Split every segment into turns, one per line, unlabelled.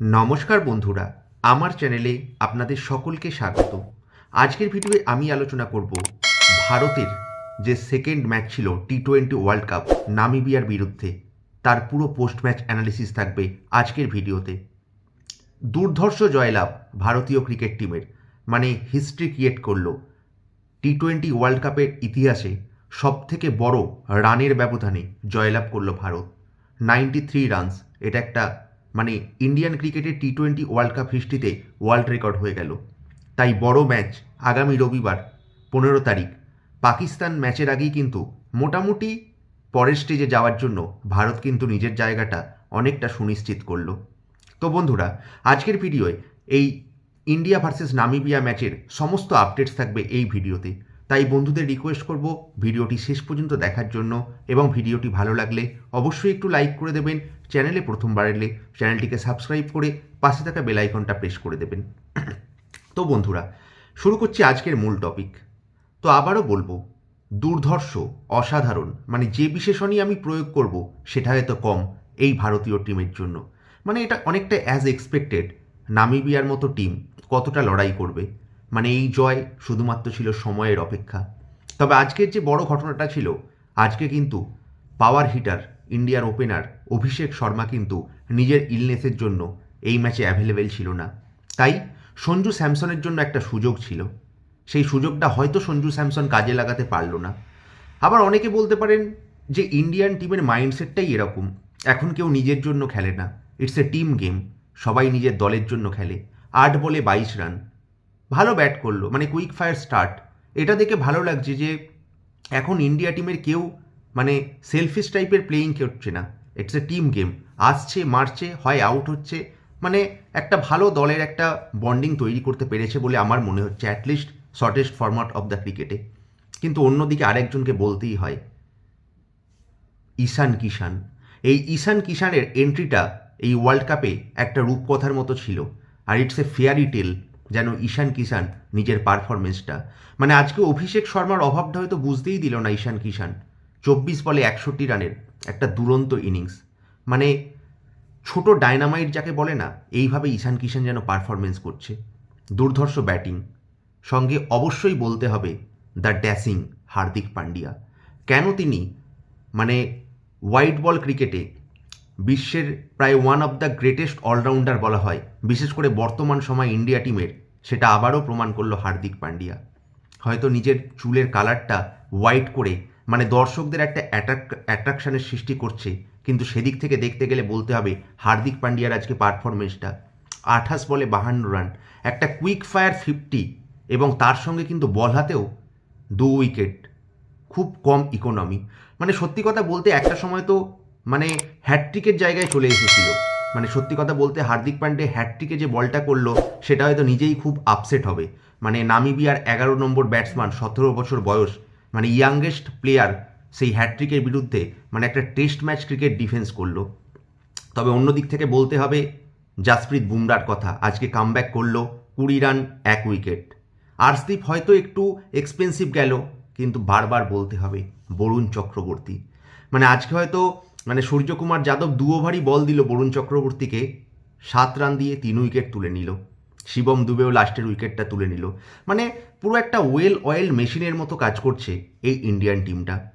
নমস্কার বন্ধুরা, আমার চ্যানেলে আপনাদের সকলকে স্বাগত। আজকের ভিডিওয়ে আমি আলোচনা করব ভারতের যে সেকেন্ড ম্যাচ ছিল টি টোয়েন্টি ওয়ার্ল্ড কাপ নামিবিয়ার বিরুদ্ধে। তার পুরো পোস্ট ম্যাচ অ্যানালিসিস থাকবে আজকের ভিডিওতে। দুর্ধর্ষ জয়লাভ ভারতীয় ক্রিকেট টিমের মানে হিস্ট্রি ক্রিয়েট করল টি টোয়েন্টি ওয়ার্ল্ড কাপের ইতিহাসে সবথেকে বড় রানের ব্যবধানে জয়লাভ করল ভারত। নাইনটি থ্রি রানস এটা একটা মানে ইন্ডিয়ান ক্রিকেটের টি টোয়েন্টি ওয়ার্ল্ড কাপ হিস্ট্রিতে ওয়ার্ল্ড রেকর্ড হয়ে গেল। তাই বড় ম্যাচ আগামী রবিবার, পনেরো তারিখ। পাকিস্তান ম্যাচের আগেই কিন্তু মোটামুটি পরের স্টেজে যাওয়ার জন্য ভারত কিন্তু নিজের জায়গাটা অনেকটা সুনিশ্চিত করল। তো বন্ধুরা, আজকের ভিডিওয় এই ইন্ডিয়া ভার্সেস নামিবিয়া ম্যাচের সমস্ত আপডেটস থাকবে এই ভিডিওতে তাই বন্ধুদের রিকোয়েস্ট করব ভিডিওটি শেষ পর্যন্ত দেখার জন্য এবং ভিডিওটি ভালো লাগলে অবশ্যই একটু লাইক করে দেবেন। চ্যানেলে প্রথমবার এলে চ্যানেলটিকে সাবস্ক্রাইব করে পাশে থাকা বেল আইকনটা প্রেস করে দেবেন। তো বন্ধুরা, শুরু করছি আজকের মূল টপিক তো আবারও বলব, দুর্ধর্ষ, অসাধারণ মানে যে বিশেষণই আমি প্রয়োগ করব সেটা হয়তো কম এই ভারতীয় টিমের জন্য। মানে এটা অনেকটা অ্যাজ এক্সপেক্টেড নামিবিয়ার মতো টিম কতটা লড়াই করবে। মানে এই জয় শুধুমাত্র ছিল সময়ের অপেক্ষা। তবে আজকের যে বড় ঘটনাটা ছিল, আজকে কিন্তু পাওয়ার হিটার ইন্ডিয়ার ওপেনার অভিষেক শর্মা কিন্তু নিজের ইলনেসের জন্য এই ম্যাচে অ্যাভেলেবেল ছিল না। তাই সঞ্জু স্যামসনের জন্য একটা সুযোগ ছিল। সেই সুযোগটা হয়তো সঞ্জু স্যামসন কাজে লাগাতে পারল না। আবার অনেকে বলতে পারেন যে ইন্ডিয়ান টিমের মাইন্ডসেটটাই এরকম। এখন কেউ নিজের জন্য খেলে না। ইটস এ টিম গেম সবাই নিজের দলের জন্য খেলে। আট বলে বাইশ রান ভালো ব্যাট করল মানে কুইক ফায়ার স্টার্ট এটা দেখে ভালো লাগছে যে, এখন ইন্ডিয়া টিমের কেউ মানে সেলফিশ টাইপের প্লেয়িং করছে না। ইটস এ টিম গেম আসছে, মারছে, হয় আউট হচ্ছে মানে একটা ভালো দলের একটা বন্ডিং তৈরি করতে পেরেছে বলে আমার মনে হচ্ছে at least shortest format of the ক্রিকেটে কিন্তু অন্যদিকে আরেকজনকে বলতেই হয়, ঈশান কিষান এই ঈশান কিষানের এন্ট্রিটা এই ওয়ার্ল্ড কাপে একটা রূপকথার মতো ছিল, আর ইটস এ ফেয়ারি টেল যেন ঈশান কিষান নিজের পারফরমেন্সটা মানে আজকে অভিষেক শর্মার অভাবটা হয়তো বুঝতেই দিল না ঈশান কিষান চব্বিশ বলে একষট্টি রানের একটা দুরন্ত ইনিংস মানে ছোট ডায়নামাইট যাকে বলে না, এইভাবে ঈশান কিষান যেন পারফরমেন্স করছে। দুর্ধর্ষ ব্যাটিং সঙ্গে অবশ্যই বলতে হবে দ্য ড্যাসিং হার্দিক পান্ডিয়া। কেন তিনি মানে হোয়াইট বল ক্রিকেটে বিশ্বের প্রায় one of the greatest allrounder বলা হয়, বিশেষ করে বর্তমান সময় ইন্ডিয়া টিমের সেটা আবারও প্রমাণ করল হার্দিক পান্ডিয়া। হয়তো নিজের চুলের কালারটা হোয়াইট করে মানে দর্শকদের একটা অ্যাট্রাক অ্যাট্রাকশানের সৃষ্টি করছে, কিন্তু সেদিক থেকে দেখতে গেলে বলতে হবে হার্দিক পান্ডিয়ার আজকে পারফরমেন্সটা আঠাশ বলে বাহান্ন রান একটা কুইক ফায়ার ফিফটি এবং তার সঙ্গে কিন্তু বল হাতেও দু উইকেট খুব কম ইকোনমি মানে সত্যি কথা বলতে একটা সময় তো মানে হ্যাটট্রিকের জায়গায় চলে এসেছিল। মানে সত্যি কথা বলতে হার্দিক পান্ডে হ্যাটট্রিকে যে বলটা করল, সেটা হয়তো নিজেই খুব আপসেট হবে। মানে নামিবিয়ার এগারো নম্বর ব্যাটসম্যান সতেরো বছর বয়স মানে ইয়াংগেস্ট প্লেয়ার সেই হ্যাটট্রিকের বিরুদ্ধে মানে একটা টেস্ট ম্যাচ ক্রিকেট ডিফেন্স করল। তবে অন্য দিক থেকে বলতে হবে, জাসপ্রীত বুমরার কথা। আজকে কামব্যাক করল কুড়ি রান, এক উইকেট আরসদীপ হয়তো একটু এক্সপেন্সিভ গেল, কিন্তু বারবার বলতে হবে, বরুণ চক্রবর্তী। মানে আজকে হয়তো মানে সূর্যকুমার যাদব দু ওভারই বল দিল বরুণ চক্রবর্তীকে। সাত রান দিয়ে তিন উইকেট তুলে নিল। শিবম দুবেও লাস্টের উইকেটটা তুলে নিল। মানে পুরো একটা ওয়েল অয়েল মেশিনের মতো কাজ করছে এই ইন্ডিয়ান টিমটা।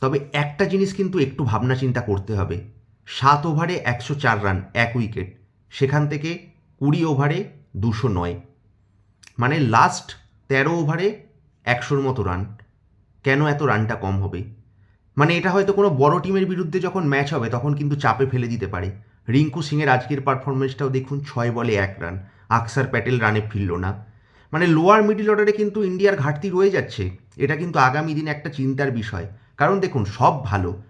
তবে একটা জিনিস কিন্তু একটু ভাবনা চিন্তা করতে হবে। সাত ওভারে একশো চার রান, এক উইকেট। সেখান থেকে কুড়ি ওভারে দুশো নয়। মানে লাস্ট তেরো ওভারে একশোর মতো রান। কেন এত রানটা কম হবে? মানে এটা হয়তো কোনো বড় টিমের বিরুদ্ধে যখন ম্যাচ হবে, তখন কিন্তু চাপে ফেলে দিতে পারে। রিঙ্কু সিংয়ের আজকের পারফরমেন্সটাও দেখুন, ছয় বলে এক রান আকসার প্যাটেল রানে ফিরল না। মানে লোয়ার মিডিল অর্ডারে কিন্তু ইন্ডিয়ার ঘাটতি রয়ে যাচ্ছে। এটা কিন্তু আগামী দিনে একটা চিন্তার বিষয়। কারণ দেখুন, সব ভালো।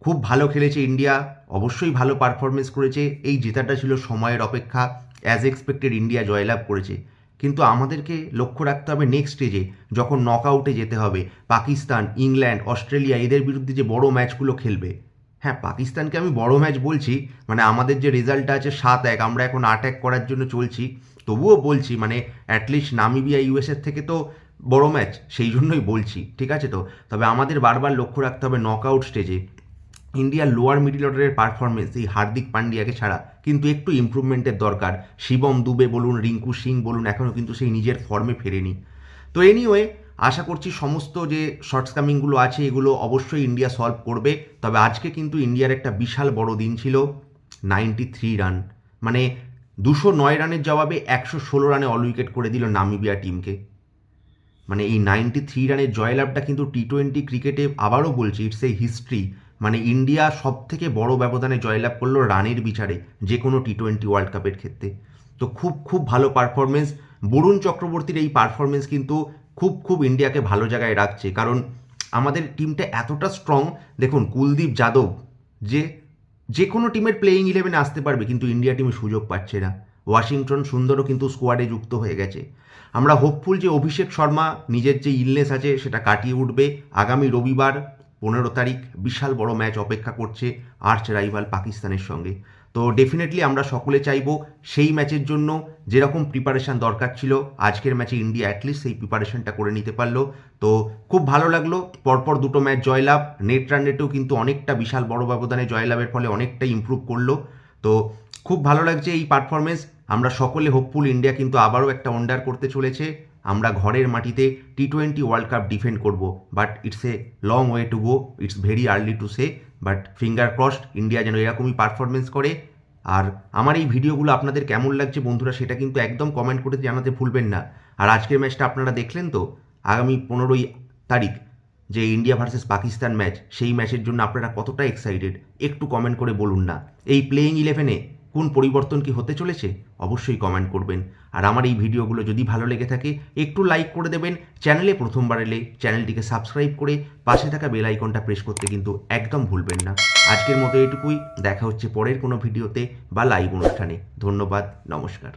খুব ভালো খেলেছে ইন্ডিয়া, অবশ্যই ভালো পারফরমেন্স করেছে। এই জেতাটা ছিল সময়ের অপেক্ষা। অ্যাজ এক্সপেক্টেড ইন্ডিয়া জয়লাভ করেছে। কিন্তু আমাদেরকে লক্ষ্য রাখতে হবে নেক্সট স্টেজে যখন নক আউটে যেতে হবে, পাকিস্তান, ইংল্যান্ড, অস্ট্রেলিয়া, এদের বিরুদ্ধে যে বড় ম্যাচগুলো খেলবে। হ্যাঁ পাকিস্তানকে আমি বড় ম্যাচ বলছি মানে আমাদের যে রেজাল্টটা আছে সাত এক, আমরা এখন আট এক করার জন্য চলছি। তবুও বলছি মানে অ্যাটলিস্ট নামিবিয়া ইউএসের থেকে তো বড় ম্যাচ সেই জন্যই বলছি, ঠিক আছে তো? তবে আমাদের বারবার লক্ষ্য রাখতে হবে নক আউট স্টেজে ইন্ডিয়ার লোয়ার মিডিল অর্ডারের পারফরমেন্স এই হার্দিক পান্ডিয়াকে ছাড়া। কিন্তু একটু ইমপ্রুভমেন্টের দরকার। শিবম দুবে বলুন, রিঙ্কু সিং বলুন এখনও কিন্তু সেই নিজের ফর্মে ফেরেনি। তো এনিওয়ে আশা করছি সমস্ত যে শর্টস কামিংগুলো আছে, এগুলো অবশ্যই ইন্ডিয়া সলভ করবে। তবে আজকে কিন্তু ইন্ডিয়ার একটা বিশাল বড় দিন ছিল নাইনটি থ্রি রান মানে দুশো নয় রানের জবাবে একশো ষোলো রানে অল উইকেট করে দিল নামিবিয়া টিমকে মানে এই নাইনটি থ্রি রানের জয়লাভটা কিন্তু টি টোয়েন্টি ক্রিকেটে আবারও বলছি ইটস এ হিস্ট্রি মানে ইন্ডিয়া সব থেকে বড় ব্যবধানে জয়লাভ করল রানের বিচারে যে কোনো টি টোয়েন্টি ওয়ার্ল্ড কাপের ক্ষেত্রে। তো খুব খুব ভালো পারফরমেন্স বরুণ চক্রবর্তীর এই পারফরমেন্স কিন্তু খুব খুব ইন্ডিয়াকে ভালো জায়গায় রাখছে। কারণ আমাদের টিমটা এতটা স্ট্রং দেখুন, কুলদীপ যাদব যে যে কোনো টিমের প্লেয়িং ইলেভেনে আসতে পারবে, কিন্তু ইন্ডিয়া টিমে সুযোগ পাচ্ছে না। ওয়াশিংটন সুন্দরও কিন্তু স্কোয়াডে যুক্ত হয়ে গেছে। আমরা হোপফুল যে অভিষেক শর্মা নিজের যে ইলনেস আছে, সেটা কাটিয়ে উঠবে। আগামী রবিবার পনেরো তারিখ বিশাল বড় ম্যাচ অপেক্ষা করছে আর্চ রাইভাল পাকিস্তানের সঙ্গে। তো ডেফিনেটলি আমরা সকলে চাইব সেই ম্যাচের জন্য যেরকম প্রিপারেশান দরকার ছিল, আজকের ম্যাচে ইন্ডিয়া অ্যাটলিস্ট সেই প্রিপারেশনটা করে নিতে পারল। তো খুব ভালো লাগল, পরপর দুটো ম্যাচ জয়লাভ নেট রান রেটেও কিন্তু অনেকটা বিশাল বড় ব্যবধানে জয়লাভের ফলে অনেকটা ইম্প্রুভ করল। তো খুব ভালো লাগছে এই পারফরমেন্স আমরা সকলে হোপফুল ইন্ডিয়া কিন্তু আবারও একটা ওন্ডার করতে চলেছে। আমরা ঘরের মাটিতে T twenty world cup defend করব but it's a long way to go it's very early to say but finger crossed India যেন এরকমই পারফরমেন্স করে। আর আমার এই ভিডিওগুলো আপনাদের কেমন লাগছে বন্ধুরা, সেটা কিন্তু একদম কমেন্ট করে জানাতে ভুলবেন না। আর আজকের ম্যাচটা আপনারা দেখলেন তো, আগামী পনেরোই তারিখ, যে ইন্ডিয়া ভার্সেস পাকিস্তান ম্যাচ সেই ম্যাচের জন্য আপনারা কতটা এক্সাইটেড একটু কমেন্ট করে বলুন না। এই প্লেয়িং ইলেভেনে কোন পরিবর্তন কি হতে চলেছে, অবশ্যই কমেন্ট করবেন। আর আমার এই ভিডিওগুলো যদি ভালো লেগে থাকে, একটু লাইক করে দেবেন। চ্যানেলে প্রথমবার এলে চ্যানেলটিকে সাবস্ক্রাইব করে পাশে থাকা বেল আইকনটা প্রেস করতে কিন্তু একদম ভুলবেন না। আজকের মতো এটুকুই। দেখা হচ্ছে পরের কোনো ভিডিওতে বা লাইভ অনুষ্ঠানে। ধন্যবাদ, নমস্কার।